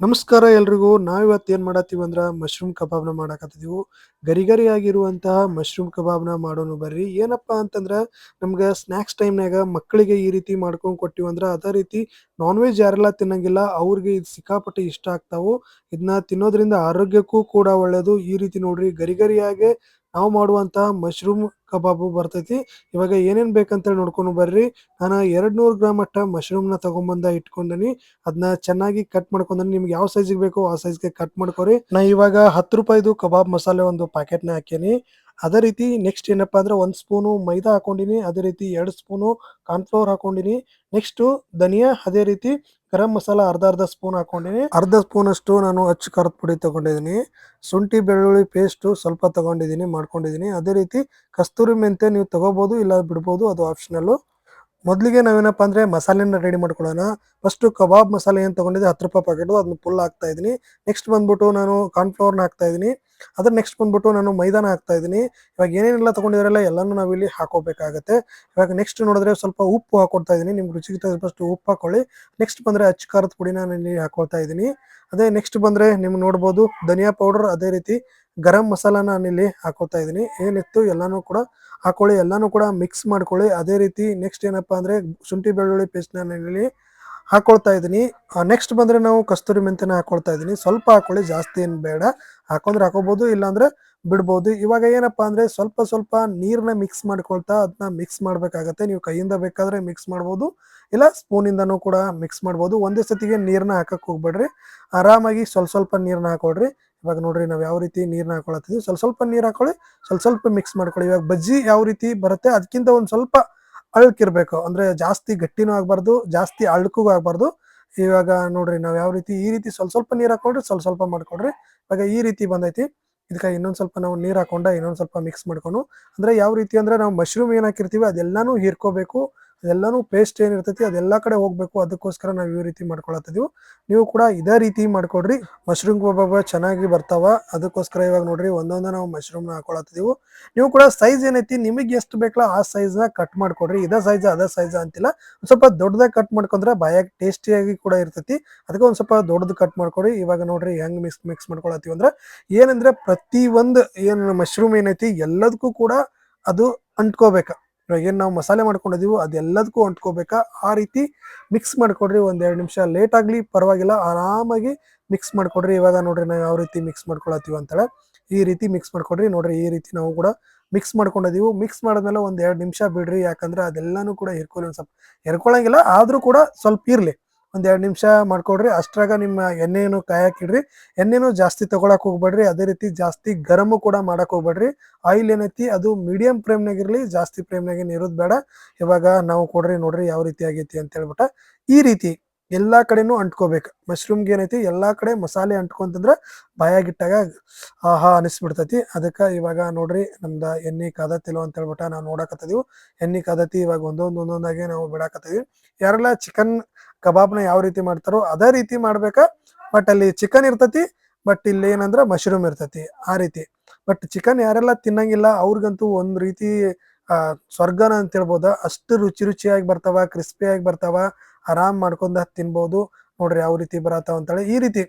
ನಮಸ್ಕಾರ ಎಲ್ರಿಗೂ. ನಾವಿವತ್ತು ಏನು ಮಾಡತ್ತೀವಿ ಅಂದ್ರೆ ಮಶ್ರೂಮ್ ಕಬಾಬ್ನ ಮಾಡಕತ್ತಿದೀವು. ಗರಿ ಗರಿ ಆಗಿರುವಂತಹ ಮಶ್ರೂಮ್ ಕಬಾಬ್ನ ಮಾಡೋನು ಬರ್ರಿ. ಏನಪ್ಪಾ ಅಂತಂದ್ರೆ ನಮ್ಗೆ ಸ್ನ್ಯಾಕ್ಸ್ ಟೈಮ್ನಾಗ ಮಕ್ಕಳಿಗೆ ಈ ರೀತಿ ಮಾಡ್ಕೊಂಡು ಕೊಟ್ಟಿವಿ ಅಂದ್ರೆ ಅದೇ ರೀತಿ ನಾನ್ ವೆಜ್ ಯಾರೆಲ್ಲ ತಿನ್ನಂಗಿಲ್ಲ, ಅವ್ರಿಗೆ ಇದು ಸಿಕ್ಕಾಪಟ್ಟೆ ಇಷ್ಟ ಆಗ್ತಾವು. ಇದನ್ನ ತಿನ್ನೋದ್ರಿಂದ ಆರೋಗ್ಯಕ್ಕೂ ಕೂಡ ಒಳ್ಳೇದು. ಈ ರೀತಿ ನೋಡ್ರಿ ಗರಿ ಗರಿಯಾಗೆ ನಾವು ಮಾಡುವಂತಹ ಮಶ್ರೂಮ್ ಕಬಾಬು ಬರ್ತೈತಿ. ಇವಾಗ ಏನೇನ್ ಬೇಕಂತ ನೋಡ್ಕೊಂಡು ಬರ್ರಿ. ನಾನು ಎರಡ್ ನೂರು ಗ್ರಾಮ್ ಅಟ್ಟ ಮಶ್ರೂಮ್ನ ತಗೊಂಬಂದ ಇಟ್ಕೊಂಡನಿ. ಅದನ್ನ ಚೆನ್ನಾಗಿ ಕಟ್ ಮಾಡ್ಕೊಂಡನಿ. ನಿಮ್ಗೆ ಯಾವ ಸೈಜಿಗೆ ಬೇಕೋ ಆ ಸೈಜ್ಗೆ ಕಟ್ ಮಾಡ್ಕೊರಿ. ನಾ ಇವಾಗ ಹತ್ತು ರೂಪಾಯಿದು ಕಬಾಬ್ ಮಸಾಲೆ ಒಂದು ಪ್ಯಾಕೆಟ್ನ ಹಾಕೀನಿ ಅದೇ ರೀತಿ ನೆಕ್ಸ್ಟ್ ಏನಪ್ಪಾ ಅಂದ್ರೆ ಒಂದ್ ಸ್ಪೂನು ಮೈದಾ ಹಾಕೊಂಡಿನಿ. ಅದೇ ರೀತಿ ಎರಡು ಸ್ಪೂನು ಕಾರ್ನ್ಫ್ಲವರ್ ಹಾಕೊಂಡಿನಿ. ನೆಕ್ಸ್ಟ್ ಧನಿಯಾ ಅದೇ ರೀತಿ ಗರಂ ಮಸಾಲ ಅರ್ಧ ಅರ್ಧ ಸ್ಪೂನ್ ಹಾಕೊಂಡಿನಿ. ಅರ್ಧ ಸ್ಪೂನ್ ಅಷ್ಟು ನಾನು ಅಚ್ಚ ಖಾರದ ಪುಡಿ ತಗೊಂಡಿದ್ದೀನಿ ಶುಂಠಿ, ಬೆಳ್ಳುಳ್ಳಿ ಪೇಸ್ಟ್ ಸ್ವಲ್ಪ ತಗೊಂಡಿದ್ದೀನಿ ಮಾಡ್ಕೊಂಡಿದ್ದೀನಿ ಅದೇ ರೀತಿ ಕಸ್ತೂರಿ ಮೆಂತೆ ನೀವು ತಗೋಬಹುದು ಇಲ್ಲ ಬಿಡ್ಬೋದು, ಅದು ಆಪ್ಷನಲ್ ಮೊದಲಿಗೆ ನಾವೇನಪ್ಪ ಅಂದರೆ ಮಸಾಲೆನ ರೆಡಿ ಮಾಡ್ಕೊಳ್ಳೋಣ. ಫಸ್ಟ್ ಕಬಾಬ್ ಮಸಾಲೆ ಏನು ತಗೊಂಡಿದ್ದೆ, ಹತ್ತು ರೂಪಾಯಿ ಪ್ಯಾಕೆಟ್ ಅದನ್ನ ಫುಲ್ ಹಾಕ್ತಾ ಇದೀನಿ ನೆಕ್ಸ್ಟ್ ಬಂದ್ಬಿಟ್ಟು ನಾನು ಕಾರ್ನ್ಫ್ಲವರ್ನ ಹಾಕ್ತಾ ಇದೀನಿ ಅದ್ರ ನೆಕ್ಸ್ಟ್ ಬಂದ್ಬಿಟ್ಟು ನಾನು ಮೈದಾನ ಹಾಕ್ತಾ ಇದ್ದೀನಿ. ಇವಾಗ ಏನೇನೆಲ್ಲ ತಗೊಂಡಿದ್ರಲ್ಲ, ಎಲ್ಲಾನು ನಾವಿಲ್ಲಿ ಹಾಕೋಬೇಕಾಗತ್ತೆ. ಇವಾಗ ನೆಕ್ಸ್ಟ್ ನೋಡಿದ್ರೆ ಸ್ವಲ್ಪ ಉಪ್ಪು ಹಾಕೊಡ್ತಾ ಇದೀನಿ ನಿಮ್ಗೆ ರುಚಿಗೆ ತಕ್ಕಷ್ಟು ಉಪ್ಪು ಹಾಕೊಳ್ಳಿ. ನೆಕ್ಸ್ಟ್ ಬಂದ್ರೆ ಅಚ್ಚ ಖಾರದ ಪುಡಿನ ನಾನು ಇಲ್ಲಿ ಹಾಕೊಳ್ತಾ ಇದ್ದೀನಿ. ಅದೇ ನೆಕ್ಸ್ಟ್ ಬಂದ್ರೆ ನಿಮ್ಗೆ ನೋಡ್ಬೋದು, ಧನಿಯಾ ಪೌಡರ್ ಅದೇ ರೀತಿ ಗರಂ ಮಸಾಲಾನ ಇಲ್ಲಿ ಹಾಕೊಳ್ತಾ ಇದ್ದೀನಿ. ಏನಿತ್ತು ಎಲ್ಲನೂ ಕೂಡ ಹಾಕೊಳ್ಳಿ, ಎಲ್ಲನೂ ಕೂಡ ಮಿಕ್ಸ್ ಮಾಡ್ಕೊಳ್ಳಿ. ಅದೇ ರೀತಿ ನೆಕ್ಸ್ಟ್ ಏನಪ್ಪಾ ಅಂದ್ರೆ ಶುಂಠಿ ಬೆಳ್ಳುಳ್ಳಿ ಪೇಸ್ಟ್ ನಾನು ಇಲ್ಲಿ ಹಾಕೊಳ್ತಾ ಇದ್ದೀನಿ. ನೆಕ್ಸ್ಟ್ ಬಂದರೆ ನಾವು ಕಸ್ತೂರಿ ಮೆಂತ್ಯನ ಹಾಕೊಳ್ತಾ ಇದ್ದೀನಿ. ಸ್ವಲ್ಪ ಹಾಕೊಳ್ಳಿ, ಜಾಸ್ತಿ ಏನು ಬೇಡ. ಹಾಕೊಂಡ್ರೆ ಹಾಕೋಬೋದು, ಇಲ್ಲಾಂದರೆ ಬಿಡ್ಬೋದು. ಇವಾಗ ಏನಪ್ಪಾ ಅಂದರೆ ಸ್ವಲ್ಪ ಸ್ವಲ್ಪ ನೀರನ್ನ ಮಿಕ್ಸ್ ಮಾಡ್ಕೊಳ್ತಾ ಅದನ್ನ ಮಿಕ್ಸ್ ಮಾಡಬೇಕಾಗತ್ತೆ. ನೀವು ಕೈಯಿಂದ ಬೇಕಾದರೆ ಮಿಕ್ಸ್ ಮಾಡ್ಬೋದು, ಇಲ್ಲ ಸ್ಪೂನಿಂದನೂ ಕೂಡ ಮಿಕ್ಸ್ ಮಾಡ್ಬೋದು. ಒಂದೇ ಸತಿಗೆ ನೀರನ್ನ ಹಾಕಕ್ಕೆ ಹೋಗ್ಬೇಡ್ರಿ. ಆರಾಮಾಗಿ ಸ್ವಲ್ಪ ಸ್ವಲ್ಪ ನೀರನ್ನ ಹಾಕೊಳ್ರಿ. ಇವಾಗ ನೋಡ್ರಿ ನಾವು ಯಾವ ರೀತಿ ನೀರನ್ನ ಹಾಕೊಳತ್ತಿದ್ವಿ ಸ್ವಲ್ಪ ಸ್ವಲ್ಪ ನೀರು ಹಾಕೊಳ್ಳಿ, ಸ್ವಲ್ಪ ಸ್ವಲ್ಪ ಮಿಕ್ಸ್ ಮಾಡ್ಕೊಳ್ಳಿ. ಇವಾಗ ಬಜ್ಜಿ ಯಾವ ರೀತಿ ಬರುತ್ತೆ, ಅದಕ್ಕಿಂತ ಒಂದು ಸ್ವಲ್ಪ ಅಳ್ಕಿರ್ಬೇಕು ಅಂದ್ರೆ ಜಾಸ್ತಿ ಗಟ್ಟಿನೂ ಆಗ್ಬಾರ್ದು, ಜಾಸ್ತಿ ಅಳ್ಕೂ ಆಗ್ಬಾರ್ದು. ಇವಾಗ ನೋಡ್ರಿ, ನಾವ್ ಯಾವ ರೀತಿ ಈ ರೀತಿ ಸ್ವಲ್ಪ ಸ್ವಲ್ಪ ನೀರ್ ಹಾಕೊಂಡ್ರೆ ಸ್ವಲ್ಪ ಸ್ವಲ್ಪ ಮಾಡ್ಕೊಡ್ರಿ ಇವಾಗ ಈ ರೀತಿ ಬಂದೈತಿ. ಇದಕ್ಕೆ ಇನ್ನೊಂದು ಸ್ವಲ್ಪ ನಾವು ನೀರು ಹಾಕೊಂಡ ಇನ್ನೊಂದು ಸ್ವಲ್ಪ ಮಿಕ್ಸ್ ಮಾಡ್ಕೊಂಡು. ಅಂದ್ರೆ ಯಾವ ರೀತಿ ಅಂದ್ರೆ ನಾವು ಮಶ್ರೂಮ್ ಏನ್ ಹಾಕಿರ್ತೀವಿ ಅದೆಲ್ಲಾನು ಹೀರ್ಕೋಬೇಕು. ಅದೆಲ್ಲಾನು ಪೇಸ್ಟ್ ಏನಿರ್ತೈತಿ ಅದೆಲ್ಲ ಕಡೆ ಹೋಗ್ಬೇಕು. ಅದಕ್ಕೋಸ್ಕರ ನಾವು ಈ ರೀತಿ ಮಾಡ್ಕೊಳತ್ತಿದ್ವಿ ನೀವು ಕೂಡ ಇದೇ ರೀತಿ ಮಾಡ್ಕೊಡ್ರಿ. ಮಶ್ರೂಮ್ ಕಬಾಬ್ ಚೆನ್ನಾಗಿ ಬರ್ತಾವ. ಅದಕ್ಕೋಸ್ಕರ ಇವಾಗ ನೋಡ್ರಿ, ಒಂದೊಂದ ನಾವು ಮಶ್ರೂಮ್ನ ಹಾಕೊಳತ್ತಿದೀವಿ ನೀವು ಕೂಡ ಸೈಜ್ ಏನೈತಿ, ನಿಮಗೆ ಎಷ್ಟು ಬೇಕಲ್ಲ ಆ ಸೈಜ್ನ ಕಟ್ ಮಾಡ್ಕೊಡ್ರಿ. ಇದೇ ಸೈಜ್ ಅದೇ ಸೈಜ್ ಅಂತಿಲ್ಲ. ಒಂದ್ ಸ್ವಲ್ಪ ದೊಡ್ಡದಾಗಿ ಕಟ್ ಮಾಡ್ಕೊಂಡ್ರೆ ಬಾಯಾಗಿ ಟೇಸ್ಟಿಯಾಗಿ ಕೂಡ ಇರ್ತೈತಿ. ಅದಕ್ಕೆ ಒಂದ್ ಸ್ವಲ್ಪ ದೊಡ್ಡದು ಕಟ್ ಮಾಡ್ಕೊಡಿ. ಇವಾಗ ನೋಡ್ರಿ ಹೆಂಗ್ ಮಿಕ್ಸ್ ಮಿಕ್ಸ್ ಮಾಡ್ಕೊಳತ್ತೀವಿ ಅಂದ್ರೆ, ಏನಂದ್ರೆ ಪ್ರತಿ ಒಂದ್ ಏನು ಮಶ್ರೂಮ್ ಏನೈತಿ, ಎಲ್ಲದಕ್ಕೂ ಕೂಡ ಅದು ಅಂಟ್ಕೋಬೇಕ. ಇವಾಗ ಏನು ನಾವು ಮಸಾಲೆ ಮಾಡ್ಕೊಂಡಿದೀವಿ ಅದೆಲ್ಲದಕ್ಕೂ ಅಂಟ್ಕೋಬೇಕಾ? ಆ ರೀತಿ ಮಿಕ್ಸ್ ಮಾಡ್ಕೊಡ್ರಿ, ಒಂದು ಎರಡು ನಿಮಿಷ ಲೇಟ್ ಆಗಲಿ, ಪರವಾಗಿಲ್ಲ, ಆರಾಮಾಗಿ ಮಿಕ್ಸ್ ಮಾಡಿಕೊಡ್ರಿ. ಇವಾಗ ನೋಡ್ರಿ ನಾವು ಯಾವ ರೀತಿ ಮಿಕ್ಸ್ ಮಾಡ್ಕೊಳತ್ತೀವಿ ಅಂತೇಳಿ. ಈ ರೀತಿ ಮಿಕ್ಸ್ ಮಾಡ್ಕೊಡ್ರಿ. ನೋಡ್ರಿ, ಈ ರೀತಿ ನಾವು ಕೂಡ ಮಿಕ್ಸ್ ಮಾಡ್ಕೊಂಡಿದ್ದೀವಿ ಮಿಕ್ಸ್ ಮಾಡಿದ್ಮೇಲೆ ಒಂದು ಎರಡು ನಿಮಿಷ ಬಿಡ್ರಿ. ಯಾಕಂದ್ರೆ ಅದೆಲ್ಲನೂ ಕೂಡ ಹಿರ್ಕೊಳ್ಳಿ ಒಂದು ಸ್ವಲ್ಪ ಹಿರ್ಕೊಳ್ಳಂಗಿಲ್ಲ ಆದರೂ ಕೂಡ ಸ್ವಲ್ಪ ಇರ್ಲಿ. ಒಂದ್ ಎರಡ್ ನಿಮಿಷ ಮಾಡ್ಕೊಡ್ರಿ. ಅಷ್ಟ್ರಾಗ ನಿಮ್ಮ ಎಣ್ಣೆಯನ್ನು ಕಾಯಕ್ ಇಡ್ರಿ. ಎಣ್ಣೆನು ಜಾಸ್ತಿ ತಗೊಳಕ್ ಹೋಗ್ಬೇಡ್ರಿ. ಅದೇ ರೀತಿ ಜಾಸ್ತಿ ಗರಮು ಕೂಡ ಮಾಡಕ್ ಹೋಗ್ಬೇಡ್ರಿ. ಆಯಿಲ್ ಏನೈತಿ, ಅದು ಮೀಡಿಯಂ ಫ್ಲೇಮ್ನಾಗ ಇರಲಿ, ಜಾಸ್ತಿ ಫ್ಲೇಮ್ನಾಗ ಇರೋದ್ ಬೇಡ. ಇವಾಗ ನಾವು ಕೊಡ್ರಿ ನೋಡ್ರಿ ಯಾವ ರೀತಿ ಆಗೈತಿ ಅಂತ ಹೇಳ್ಬಿಟ್ಟ ಈ ರೀತಿ ಎಲ್ಲಾ ಕಡೆನೂ ಅಂಟ್ಕೋಬೇಕು. ಮಶ್ರೂಮ್ಗೆ ಏನೈತಿ, ಎಲ್ಲಾ ಕಡೆ ಮಸಾಲೆ ಅಂಟ್ಕೊಂತಂದ್ರ ಬಾಯಾಗಿಟ್ಟಾಗ ಆಹಾ ಅನಿಸ್ಬಿಡ್ತೈತಿ. ಅದಕ್ಕ ಇವಾಗ ನೋಡ್ರಿ ನಮ್ದ ಎಣ್ಣೆ ಕಾದತಿಲ್ಲ ಅಂತ ಹೇಳ್ಬಿಟ್ಟ ನಾವು ನೋಡಕತ್ತಿದೀವಿ. ಎಣ್ಣೆ ಕಾದತಿ ಇವಾಗ ಒಂದೊಂದು ಒಂದೊಂದಾಗೆ ನಾವು ಬಿಡಾಕತ್ತಿದೀವಿ. ಯಾರೆಲ್ಲ ಚಿಕನ್ ಕಬಾಬ್ನ ಯಾವ ರೀತಿ ಮಾಡ್ತಾರೋ ಅದೇ ರೀತಿ ಮಾಡ್ಬೇಕಾ. ಬಟ್ ಅಲ್ಲಿ ಚಿಕನ್ ಇರ್ತತಿ ಬಟ್ ಇಲ್ಲಿ ಏನಂದ್ರೆ ಮಶ್ರೂಮ್ ಇರ್ತತಿ, ಆ ರೀತಿ. ಬಟ್ ಚಿಕನ್ ಯಾರೆಲ್ಲ ತಿನ್ನಂಗಿಲ್ಲ, ಅವ್ರಿಗಂತೂ ಒಂದ್ ರೀತಿ ಸ್ವರ್ಗನ ಅಂತ ಹೇಳ್ಬೋದ. ಅಷ್ಟು ರುಚಿ ರುಚಿಯಾಗಿ ಬರ್ತಾವ ಕ್ರಿಸ್ಪಿಯಾಗಿ ಬರ್ತಾವ, ಆರಾಮ್ ಮಾಡ್ಕೊಂಡ ತಿನ್ಬೋದು. ನೋಡ್ರಿ ಯಾವ ರೀತಿ ಬರತ್ತಾವ ಅಂತೇಳಿ. ಈ ರೀತಿ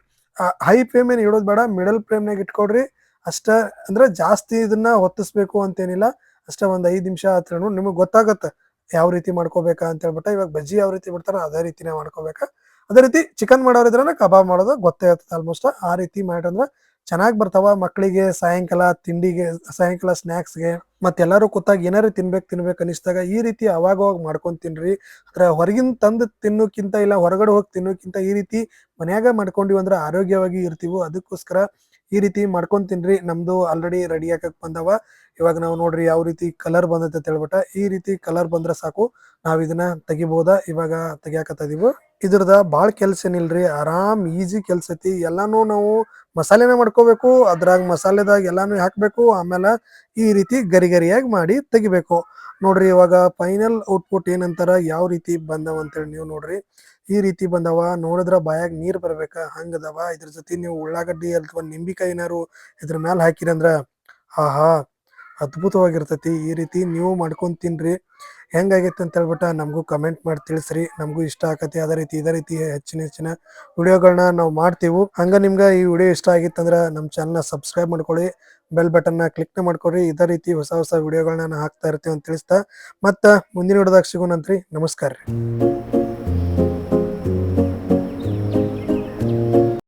ಹೈ ಫ್ಲೇಮ್ ಏನ್ ಇಡೋದು ಬೇಡ ಮಿಡಲ್ ಫ್ಲೇಮ್ನಾಗ ಇಟ್ಕೊಡ್ರಿ. ಅಷ್ಟ ಅಂದ್ರೆ ಜಾಸ್ತಿ ಇದನ್ನ ಹೊತ್ತಿಸ್ಬೇಕು ಅಂತೇನಿಲ್ಲ. ಅಷ್ಟ ಒಂದ್ ಐದ್ ನಿಮಿಷ ಹತ್ರ ನಿಮಗ್ ಗೊತ್ತಾಗತ್ತ. ಯಾವ ರೀತಿ ಮಾಡ್ಕೋಬೇಕಾ ಅಂತ ಹೇಳ್ಬಿಟ್ಟು ಇವಾಗ ಬಜ್ಜಿ ಯಾವ ರೀತಿ ಬಿಡ್ತಾರ ಅದೇ ರೀತಿನೇ ಮಾಡ್ಕೋಬೇಕಾ? ಅದೇ ರೀತಿ ಚಿಕನ್ ಮಾಡೋರಿದ್ರೆ ಕಬಾಬ್ ಮಾಡೋದು ಗೊತ್ತೇ ಇರ್ತದೆ ಆಲ್ಮೋಸ್ಟ್ ಆ ರೀತಿ ಮಾಡಿದ್ರೆ ಚೆನ್ನಾಗಿ ಬರ್ತಾವ ಮಕ್ಕಳಿಗೆ ಸಾಯಂಕಾಲ ತಿಂಡಿಗೆ ಸಾಯಂಕಾಲ ಸ್ನ್ಯಾಕ್ಸ್ಗೆ ಮತ್ತೆಲ್ಲರೂ ಕೂತಾಗ ಏನಾರು ತಿನ್ಬೇಕು ತಿನ್ಬೇಕು ಅನಿಸ್ದಾಗ ಈ ರೀತಿ ಅವಾಗ ಹೋಗಿ ಮಾಡ್ಕೊಂಡ್ ತಿನ್ರಿ. ಅಂದ್ರೆ ಹೊರಗಿನ ತಂದು ತಿನ್ನೋಕ್ಕಿಂತ ಇಲ್ಲ ಹೊರಗಡೆ ಹೋಗಿ ತಿನ್ನೋಕ್ಕಿಂತ ಈ ರೀತಿ ಮನ್ಯಾಗ ಮಾಡ್ಕೊಂಡಿವಿ ಅಂದ್ರೆ ಆರೋಗ್ಯವಾಗಿ ಇರ್ತೀವಿ ಅದಕ್ಕೋಸ್ಕರ ಈ ರೀತಿ ಮಾಡ್ಕೊಂಡ್ ತಿನ್ರಿ ನಮ್ದು ಆಲ್ರೆಡಿ ರೆಡಿ ಹಾಕಕ್ ಬಂದವ. ಇವಾಗ ನಾವು ನೋಡ್ರಿ ಯಾವ ರೀತಿ ಕಲರ್ ಬಂದೈತೆ ಅಂತ ಹೇಳ್ಬಿಟ್ಟ ಈ ರೀತಿ ಕಲರ್ ಬಂದ್ರೆ ಸಾಕು. ನಾವ್ ಇದನ್ನ ತೆಗಿಬಹುದಾ ಇವಾಗ ತೆಗಿಯಾಕತ್ತ ಇದೀವಿ. ಇದ್ರದ ಬಾಳ ಕೆಲ್ಸ ಏನಿಲ್ರಿ. ಆರಾಮ್ ಈಜಿ ಕೆಲ್ಸ ಐತಿ. ಎಲ್ಲಾನು ನಾವು ಮಸಾಲೆನ ಮಾಡ್ಕೋಬೇಕು, ಅದ್ರಾಗ ಮಸಾಲೆದಾಗ ಎಲ್ಲಾನು ಹಾಕಬೇಕು, ಆಮೇಲೆ ಈ ರೀತಿ ಗರಿ ಗರಿಯಾಗಿ ಮಾಡಿ ತೆಗಿಬೇಕು. ನೋಡ್ರಿ ಇವಾಗ ಫೈನಲ್ ಔಟ್ಪುಟ್ ಏನಂತಾರ, ಯಾವ ರೀತಿ ಬಂದವ ಅಂತೇಳಿ ನೀವು ನೋಡ್ರಿ. ಈ ರೀತಿ ಬಂದವ, ನೋಡಿದ್ರ ಬಾಯಾಗ ನೀರ್ ಬರ್ಬೇಕ ಹಂಗದವ ಇದ್ರ ಜೊತೆ ನೀವು ಉಳ್ಳಾಗಡ್ಡಿ ಅಥವಾ ನಿಂಬಿಕಾಯಿ ಏನಾರು ಇದ್ರ ಮ್ಯಾಲ ಹಾಕಿರಂದ್ರ ಆಹಾ ಅದ್ಭುತವಾಗಿರ್ತೈತಿ. ಈ ರೀತಿ ನೀವು ಮಾಡ್ಕೊಂಡು ತಿನ್ರಿ ಹೆಂಗಾಗೈತೆ ಅಂತ ಹೇಳ್ಬಿಟ್ಟು ನಮಗೂ ಕಮೆಂಟ್ ಮಾಡಿ ತಿಳಿಸ್ರಿ. ನಮಗೂ ಇಷ್ಟ ಆಕತಿ ಅದೇ ರೀತಿ, ಇದೇ ರೀತಿ ಹೆಚ್ಚಿನ ಹೆಚ್ಚಿನ ವಿಡಿಯೋಗಳನ್ನ ನಾವು ಮಾಡ್ತೀವಿ. ಹಂಗ ನಿಮ್ಗೆ ಈ ವಿಡಿಯೋ ಇಷ್ಟ ಆಗಿತ್ತಂದ್ರೆ ನಮ್ಮ ಚಾನಲ್ನ ಸಬ್ಸ್ಕ್ರೈಬ್ ಮಾಡ್ಕೊಳ್ಳಿ. ಬೆಲ್ ಬಟನ್ನ ಕ್ಲಿಕ್ ಮಾಡ್ಕೊಳ್ರಿ. ಇದೇ ರೀತಿ ಹೊಸ ಹೊಸ ವಿಡಿಯೋಗಳನ್ನ ಹಾಕ್ತಾ ಇರ್ತೀವಿ ಅಂತ ತಿಳಿಸ್ತಾ. ಮತ್ತೆ ಮುಂದಿನ ವಿಡಿಯೋದಾಗ ಸಿಗೋಣಂತ್ರಿ. ನಮಸ್ಕಾರ ರೀ